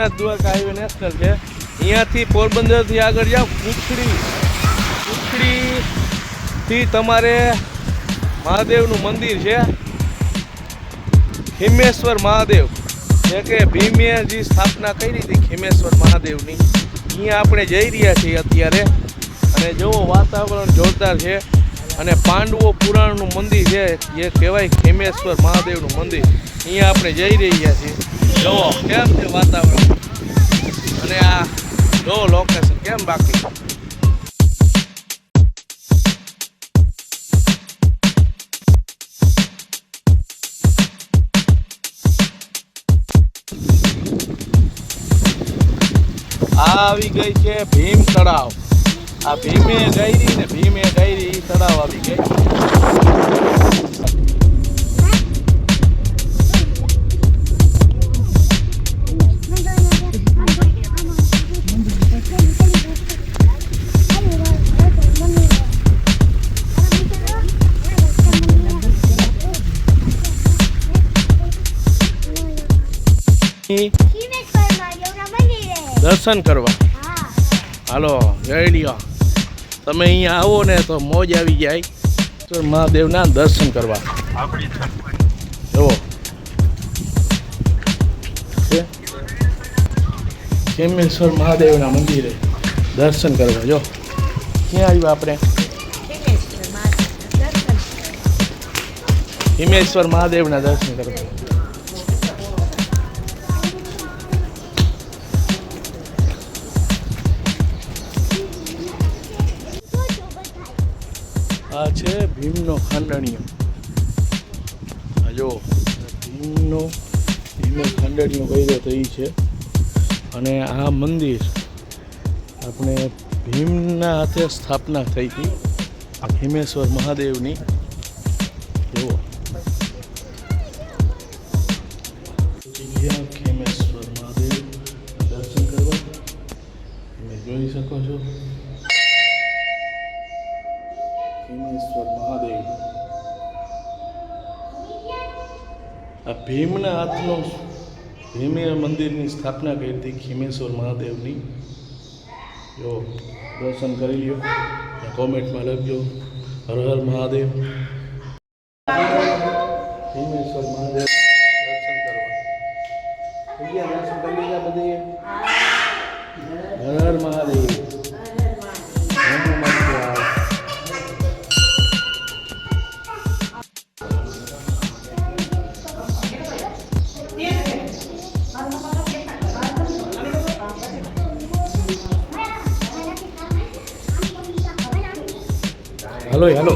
Somnath Dwarka highway national છે અહીંયાથી પોરબંદરથી આગળ જાઓ, કુખડી. કુખડીથી તમારે મહાદેવનું મંદિર છે. ખીમેશ્વર મહાદેવ. જે કે ભીમે જે સ્થાપના કરી હતી ખીમેશ્વર મહાદેવની. અહીંયા આપણે જઈ રહ્યા છીએ અત્યારે. અને જેવો વાતાવરણ જોરદાર છે. અને પાંડવો પુરાણનું મંદિર છે, જે કહેવાય ખીમેશ્વર મહાદેવનું મંદિર. અહીંયા આપણે જઈ રહ્યા છીએ. જુઓ, કેમ છે વાતાવરણ? અને આ જુઓ લોકેશન કેમ બાકી? આવી ગઈ છે ભીમ તળાવ. આ ભીમે ગઈ ને ભીમે ગઈ તળાવ આવી ગઈ. દર્શન કરવા. હાલો જઈ લ્યો. તમે અહીંયા આવો ને તો મોજ આવી જાય. તો મહાદેવના દર્શન કરવા. જુઓ. ખેમેશ્વર મહાદેવના મંદિરે દર્શન કરવા જો ક્યાં આવ્યું આપણે? હિમેશ્વર મહાદેવના દર્શન કરવા. આ છે ભીમનો ખાંડણીયો. આ જો, ભીમનો ભીમે ખાંડણીયો કર્યો તો એ છે. અને આ મંદિર આપણે ભીમના હાથે સ્થાપના થઈ હતી. આ ભીમેશ્વર મહાદેવની. જુઓ. ભીમેશ્વર મહાદેવ. દર્શન કરવા. તમે જોઈ શકો છો. ભીમેશ્વર મહાદેવ. આ ભીમના હાથનો ભીમે મંદિરની સ્થાપના કરી હતી ખીમેશ્વર મહાદેવની. જો દર્શન કરી લ્યો, કોમેન્ટમાં લખજો. હર હર મહાદેવ. হ্যালোই হ্যালো